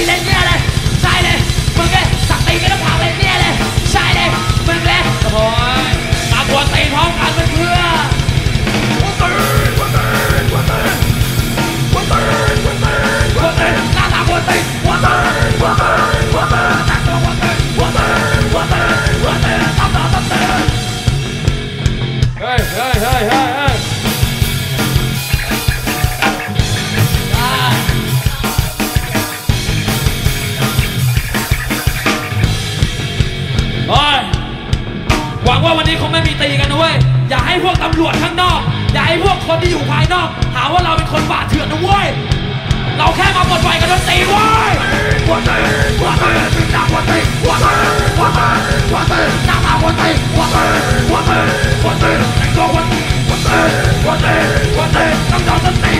ตีเลยเนี่ยเลยใช่เลยมึงเลยสักตีไม่ต้องเผาเลยเนี่ยเลยใช่เลยมึงเลยโอ้ยมาบวชตีพร้อมกันเพื่อนหน้าตาบวชตีหัวตีหัวตีหัวตีแต่งตัวหัวตีหัวตีหัวตีหัวตีตำตาตำตีเฮ้ยเฮ้ยเฮ้ยเฮ้ย วันนี้คงไม่มีตีกันนะเว้ย อย่าให้พวกตำรวจข้างนอก อย่าให้พวกคนที่อยู่ภายนอก หาว่าเราเป็นคนบาดเถื่อนนะเว้ย เราแค่มาปลดปล่อยกันดนตรีเว้ยหัวตีหัวตีหน้าหัวตีหัวตีหัวตีหัวตีหน้าตาหัวตีหัวตีหัวตีหัวตีแต่งตัวหัวตีหัวตีหัวตีหัวตีต้องจอดนตี